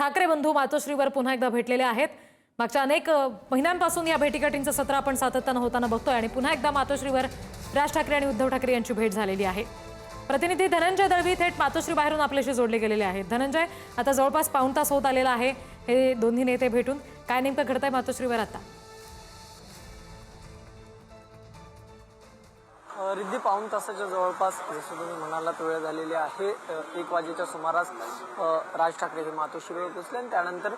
ठाकरे बंधू मातोश्रीवर पुन्हा एकदा भेटलेले आहेत. मागच्या अनेक महिन्यांपासून या भेटीगाठींचं सत्र आपण सातत्यानं होताना बघतोय आणि पुन्हा एकदा मातोश्रीवर राज ठाकरे आणि उद्धव ठाकरे यांची भेट झालेली आहे. प्रतिनिधी धनंजय दळवी थेट मातोश्री बाहेरून आपल्याशी जोडले गेलेले आहेत. धनंजय आता जवळपास पाऊण तास होत आलेला आहे. हे दोन्ही नेते भेटून काय नेमकं घडतंय मातोश्रीवर आता? रिद्धी पाऊण तासाच्या जवळपास जसं तुम्ही म्हणालात वेळ झालेली आहे. एक वाजेच्या सुमारास राज ठाकरे हे मातोश्रीवर पोचले आणि त्यानंतर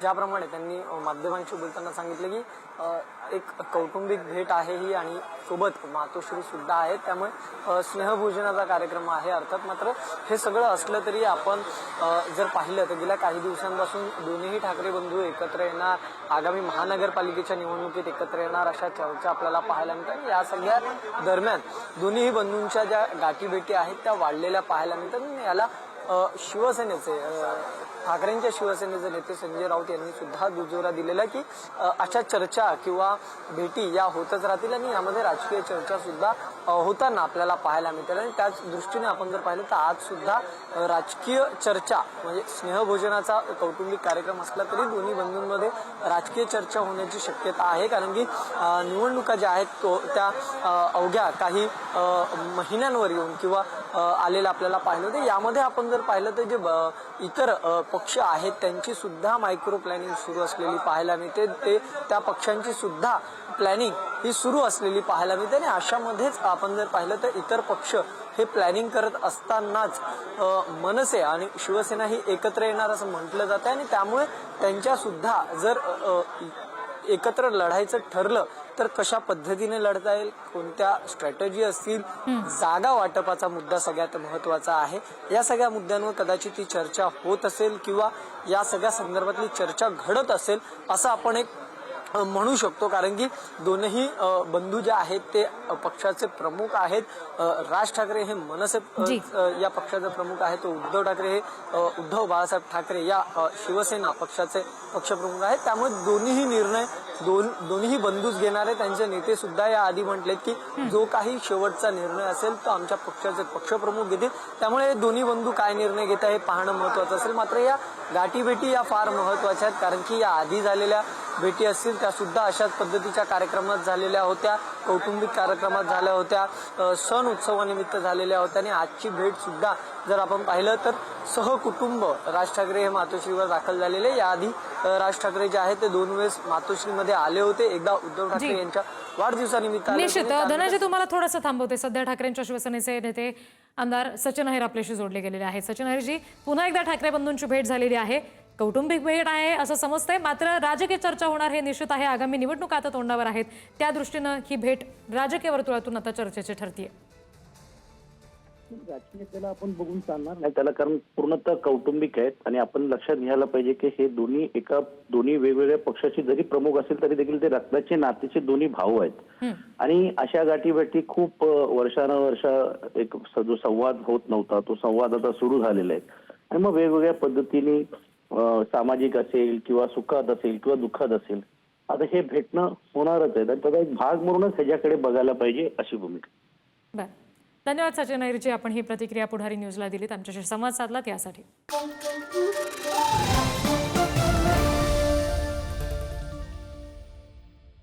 ज्याप्रमाणे त्यांनी माध्यमांशी बोलताना सांगितलं की एक कौटुंबिक भेट आहे ही आणि सोबत मातोश्री सुद्धा आहे त्यामुळे स्नेहभोजनाचा कार्यक्रम आहे अर्थात मात्र हे सगळं असलं तरी आपण जर पाहिलं तर गेल्या काही दिवसांपासून दोन्ही ठाकरे बंधू एकत्र येणार आगामी महानगरपालिकेच्या निवडणुकीत एकत्र येणार अशा चर्चा आपल्याला पाहायला मिळतात. या सगळ्या दरम्यान दोन्ही बंधूंच्या ज्या गाठीभेटी आहेत त्या वाढलेल्या पाहायला मिळतात. याला शिवसेनेचे ठाकरेंच्या शिवसेनेचे नेते संजय राऊत यांनी सुद्धा दुजोरा दिलेला आहे की अशा चर्चा किंवा भेटी या होतच राहतील आणि यामध्ये राजकीय चर्चा सुद्धा होताना आपल्याला पाहायला मिळतील. आणि त्याच दृष्टीने आपण जर पाहिलं तर आज सुद्धा राजकीय चर्चा म्हणजे स्नेहभोजनाचा कौटुंबिक कार्यक्रम असला तरी दोन्ही बंधूंमध्ये राजकीय चर्चा होण्याची शक्यता आहे. कारण की निवडणुका ज्या आहेत तो त्या अवघ्या काही महिन्यांवर येऊन किंवा आलेलं आपल्याला पाहिलं होतं. यामध्ये आपण जर पाहिलं तर जे ब- इतर पक्ष आहेत त्यांची सुद्धा मायक्रो प्लॅनिंग सुरू असलेली पाहायला मिळते. ते त्या पक्षांची सुद्धा प्लॅनिंग ही सुरू असलेली पाहायला मिळते. आणि अशामध्येच आपण जर पाहिलं तर इतर पक्ष हे प्लॅनिंग करत असतानाच मनसे आणि शिवसेना ही एकत्र येणार असं म्हटलं जातं आणि त्यामुळे त्यांच्यासुद्धा जर एकत्र लढायचं ठरलं तर कशा पद्धतीने लढता येईल कोणत्या स्ट्रॅटजी असतील जागा वाटपाचा मुद्दा सगळ्यात महत्त्वाचा आहे. या सगळ्या मुद्द्यांवर कदाचित ती चर्चा होत असेल किंवा या सगळ्या संदर्भातली चर्चा घडत असेल असं आपण एक म्हणू शकतो. कारण की दोनही बंधू जे आहेत ते पक्षाचे प्रमुख आहेत. राज ठाकरे हे मनसे या पक्षाचे प्रमुख आहेत. तर उद्धव ठाकरे हे उद्धव बाळासाहेब ठाकरे या शिवसेना पक्षाचे पक्षप्रमुख आहेत. त्यामुळे दोन्हीही निर्णय दोन दोन्ही बंधूच घेणारे त्यांचे नेते सुद्धा या आधी म्हटलेत की जो काही शेवटचा निर्णय असेल तो आमच्या पक्षाचे पक्षप्रमुख घेतील. त्यामुळे दोन्ही बंधू काय निर्णय घेत आहे हे पाहणं महत्वाचं असेल. मात्र या गाठीभेटी या फार महत्त्वाच्या आहेत. कारण की या आधी झालेल्या भेटी असतील त्या सुद्धा अशाच पद्धतीच्या कार्यक्रमात झालेल्या होत्या कौटुंबिक कार्यक्रमात झाल्या होत्या सण उत्सवानिमित्त झालेल्या होत्या आणि आजची भेट सुद्धा जर आपण पाहिलं तर सहकुटुंब राज ठाकरे हे मातोश्रीवर दाखल झालेले. याआधी राज ठाकरे जे आहेत ते दोन वेळेस मातोश्रीमध्ये आले होते. एकदा उद्धव ठाकरे. यांच्या वाढदिवसानिमित्त निश्चित. धनंजय तुम्हाला थोडंसं थांबवते. सध्या ठाकरेंच्या शिवसेनेचे नेते आमदार सचिन अहिर आपल्याशी जोडले गेलेले आहेत. सचिन अहिरजी पुन्हा एकदा ठाकरे बंधूंची भेट झालेली आहे. कौटुंबिक भेट आहे असं समजतंय. मात्र राजकीय चर्चा होणार हे निश्चित आहे. आगामी निवडणुका आता तोंडावर आहेत. त्या दृष्टीनं ही भेट राजकीय वर्तुळातून आता चर्चेची ठरतीये. त्याला आपण बघून चालणार नाही. त्याला कारण पूर्णतः कौटुंबिक आहेत आणि आपण लक्षात घ्यायला पाहिजे की हे दोन्ही एका दोन्ही वेगवेगळ्या पक्षाचे जरी प्रमुख असेल तरी देखील ते रक्ताचे नातेचे दोन्ही भाऊ आहेत. आणि अशा गाठीभेटी खूप वर्षानुवर्ष एक जो संवाद होत नव्हता तो संवाद आता सुरू झालेला आहे. आणि मग वेगवेगळ्या पद्धतीने सामाजिक असेल किंवा सुखात असेल किंवा दुःखात असेल आता हे भेटणं होणारच आहे. तर त्याचा एक भाग म्हणूनच ह्याच्याकडे बघायला पाहिजे अशी भूमिका. धन्यवाद सचिन अहिरजी. आपण ही प्रतिक्रिया पुढारी न्यूजला दिलीत. आमच्याशी संवाद साधलात यासाठी.